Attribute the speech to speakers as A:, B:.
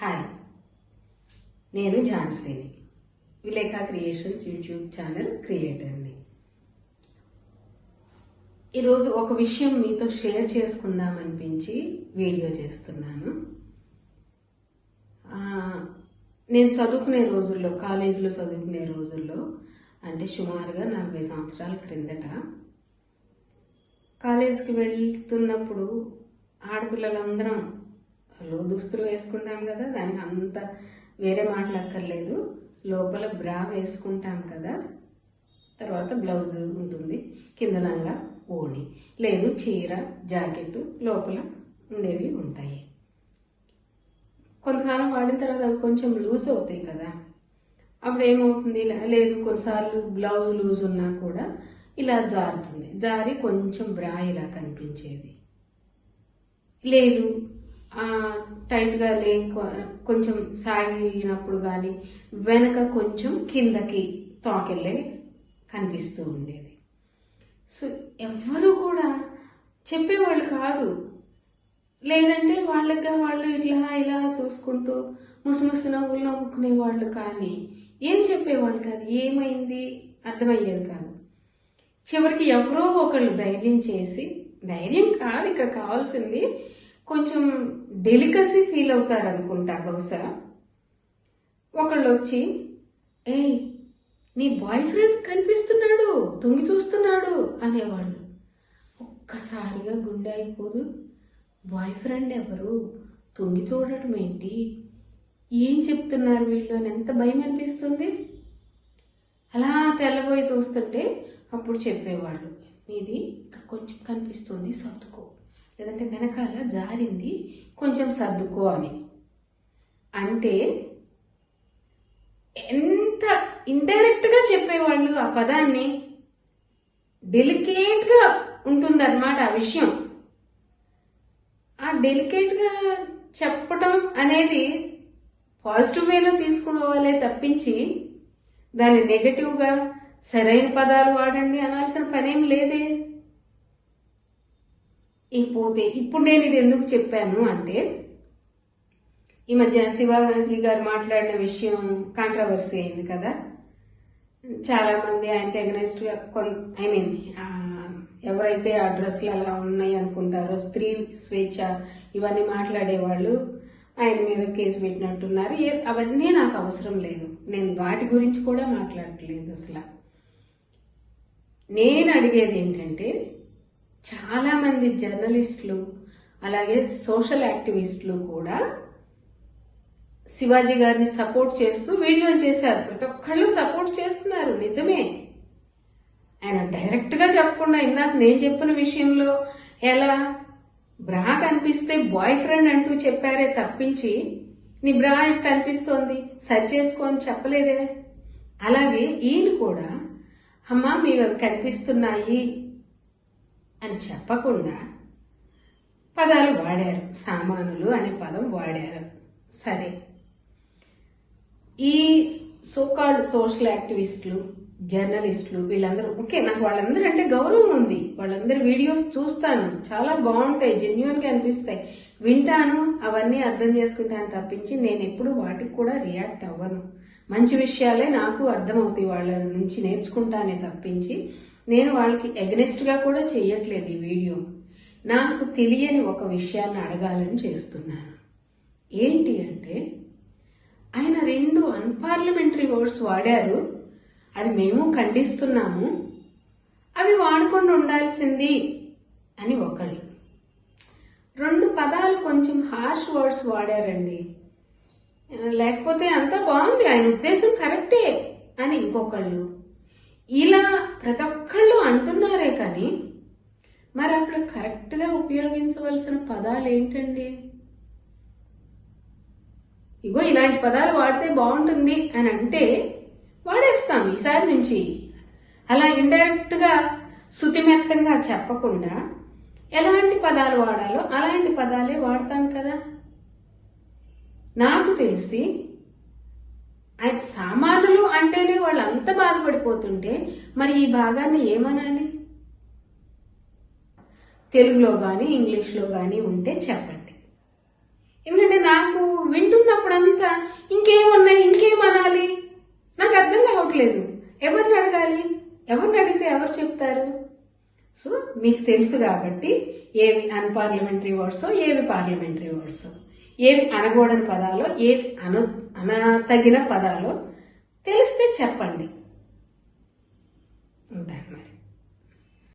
A: Hi. నేను ఝాన్సీని. Vilekha creations YouTube channel క్రియేటర్ని. ఈరోజు ఒక విషయం మీతో షేర్ చేసుకుందాం అనిపించి వీడియో చేస్తున్నాను. నేను చదువుకునే రోజుల్లో కాలేజీలో చదువుకునే రోజుల్లో అంటే సుమారుగా నలభై సంవత్సరాల క్రిందట కాలేజీకి వెళ్తున్నప్పుడు ఆడపిల్లలందరం లో దుస్తులు వేసుకుంటాం కదా దానికి అంత వేరే మాటలు అక్కర్లేదు. లోపల బ్రా వేసుకుంటాం కదా తర్వాత బ్లౌజ్ ఉంటుంది కింద లంగా ఓణి. లేదు చీర జాకెట్ లోపల ఉండేవి ఉంటాయి. కొంతకాలం వాడిన తర్వాత అవి కొంచెం లూజ్ అవుతాయి కదా. అప్పుడు ఏమవుతుంది? లేదు కొన్నిసార్లు బ్లౌజ్ లూజ్ ఉన్నా కూడా ఇలా జారుతుంది. జారి కొంచెం బ్రా ఇలా కనిపించేది. లేదు టైట్గా లే కొంచెం సాగినప్పుడు కానీ వెనక కొంచెం కిందకి తోకెళ్ళే కనిపిస్తూ ఉండేది. సో ఎవ్వరూ కూడా చెప్పేవాళ్ళు కాదు. లేదంటే వాళ్ళగా వాళ్ళు ఇట్లా ఇలా చూసుకుంటూ ముసిముసి నవ్వులు నవ్వుకునే వాళ్ళు కానీ ఏం చెప్పేవాళ్ళు కాదు. ఏమైంది? అర్థమయ్యేది కాదు. చివరికి ఎవరో ఒకళ్ళు ధైర్యం చేసి ధైర్యం కాదు ఇక్కడ కావాల్సింది కొంచెం డెలికసీ ఫీల్ అవుతారు అనుకుంటా బహుశా. ఒకళ్ళు వచ్చి ఏయ్ నీ బాయ్ ఫ్రెండ్ కనిపిస్తున్నాడు తొంగి చూస్తున్నాడు అనేవాళ్ళు. ఒక్కసారిగా గుండె అయిపోదు బాయ్ ఫ్రెండ్ ఎవరు? తొంగి చూడటం ఏంటి? ఏం చెప్తున్నారు వీళ్ళు? అని ఎంత భయం అనిపిస్తుంది. అలా తెల్లబోయి చూస్తుంటే అప్పుడు చెప్పేవాళ్ళు ఇది ఇక్కడ కొంచెం కనిపిస్తుంది సర్దుకో. లేదంటే వెనకాల జారింది కొంచెం సర్దుకో అని. అంటే ఎంత ఇండైరెక్ట్గా చెప్పేవాళ్ళు ఆ పదాన్ని? డెలికేట్గా ఉంటుందన్నమాట ఆ విషయం. ఆ డెలికేట్గా చెప్పటం అనేది పాజిటివ్ వేలో తీసుకోవాలే తప్పించి దాన్ని నెగటివ్గా సరైన పదాలు వాడండి అనాల్సిన పనేం లేదే. ఈ పోతే ఇప్పుడు నేను ఇది ఎందుకు చెప్పాను అంటే ఈ మధ్య శివాజీ గారు మాట్లాడిన విషయం కాంట్రవర్సీ అయింది కదా. చాలా మంది ఆయనకి అగనెస్ట్గా కొన్ ఐ మీన్ ఎవరైతే ఆ డ్రెస్లు అలా ఉన్నాయి అనుకుంటారో స్త్రీ స్వేచ్ఛ ఇవన్నీ మాట్లాడేవాళ్ళు ఆయన మీద కేసు పెట్టినట్టున్నారు. ఏ- అవన్నీ నాకు అవసరం లేదు. నేను వాటి గురించి కూడా మాట్లాడట్లేదు అసలు. నేను అడిగేది ఏంటంటే చాలామంది జర్నలిస్టులు అలాగే సోషల్ యాక్టివిస్టులు కూడా శివాజీ గారిని సపోర్ట్ చేస్తూ వీడియోలు చేశారు. ప్రతి ఒక్కళ్ళు సపోర్ట్ చేస్తున్నారు. నిజమే. ఆయన డైరెక్ట్గా చెప్పకుండా ఇందాక నేను చెప్పిన విషయంలో ఎలా? బ్రా కనిపిస్తే బాయ్ ఫ్రెండ్ అంటూ చెప్పారే తప్పించి నీ బ్రా కనిపిస్తోంది. సరి చేసుకో అని చెప్పలేదే? అలాగే ఈయన కూడా అమ్మా మీవి కనిపిస్తున్నాయి. అని చెప్పకుండా పదాలు వాడారు. సామానులు అనే పదం వాడారు. సరే. ఈ సోకాల్డ్ సోషల్ యాక్టివిస్టులు జర్నలిస్టులు వీళ్ళందరూ ఓకే నాకు వాళ్ళందరూ అంటే గౌరవం ఉంది. వాళ్ళందరి వీడియోస్ చూస్తాను. చాలా బాగుంటాయి జెన్యున్గా అనిపిస్తాయి. వింటాను అవన్నీ అర్థం చేసుకుంటాను తప్పించి నేను ఎప్పుడు వాటికి కూడా రియాక్ట్ అవ్వను. మంచి విషయాలే నాకు అర్థమవుతాయి వాళ్ళ నుంచి నేర్చుకుంటానే తప్పించి. నేను వాళ్ళకి ఎగనెస్ట్గా కూడా చేయట్లేదు ఈ వీడియో. నాకు తెలియని ఒక విషయాన్ని అడగాలని చేస్తున్నాను. ఏంటి అంటే ఆయన రెండు అన్పార్లమెంటరీ వర్డ్స్ వాడారు. అది మేము ఖండిస్తున్నాము. అవి వాడకుండా ఉండాల్సింది అని ఒకళ్ళు. రెండు పదాలు కొంచెం హార్ష్ వర్డ్స్ వాడారండి. లేకపోతే అంతా బాగుంది. ఆయన ఉద్దేశం కరెక్టే అని ఇంకొకళ్ళు ఇలా ప్రతి ఒక్కళ్ళు అంటున్నారే కానీ మరి అక్కడ కరెక్ట్గా ఉపయోగించవలసిన పదాలు ఏంటండి? ఇగో ఇలాంటి పదాలు వాడితే బాగుంటుంది అని అంటే వాడేస్తాం ఈసారి నుంచి. అలా ఇండైరెక్ట్గా శుతిమెత్తంగా చెప్పకుండా ఎలాంటి పదాలు వాడాలో అలాంటి పదాలే వాడతాం కదా. నాకు తెలిసి ఆయన సామానులు అంటేనే వాళ్ళు అంత బాధపడిపోతుంటే మరి ఈ భాగాన్ని ఏమనాలి? తెలుగులో కానీ ఇంగ్లీష్లో కానీ ఉంటే చెప్పండి. ఎందుకంటే నాకు వింటున్నప్పుడంతా ఇంకేమున్నాయి ఇంకేం అనాలి నాకు అర్థం కావట్లేదు. ఎవరిని అడగాలి? ఎవరిని అడిగితే ఎవరు చెప్తారు? సో మీకు తెలుసు కాబట్టి ఏవి అన్పార్లమెంటరీ వర్డ్స్ ఏవి పార్లమెంటరీ వర్డ్స్. ఏవి అనకూడని పదాలో ఏవి అన అనతగిన పదాలో తెలిస్తే చెప్పండి. ఉంటాను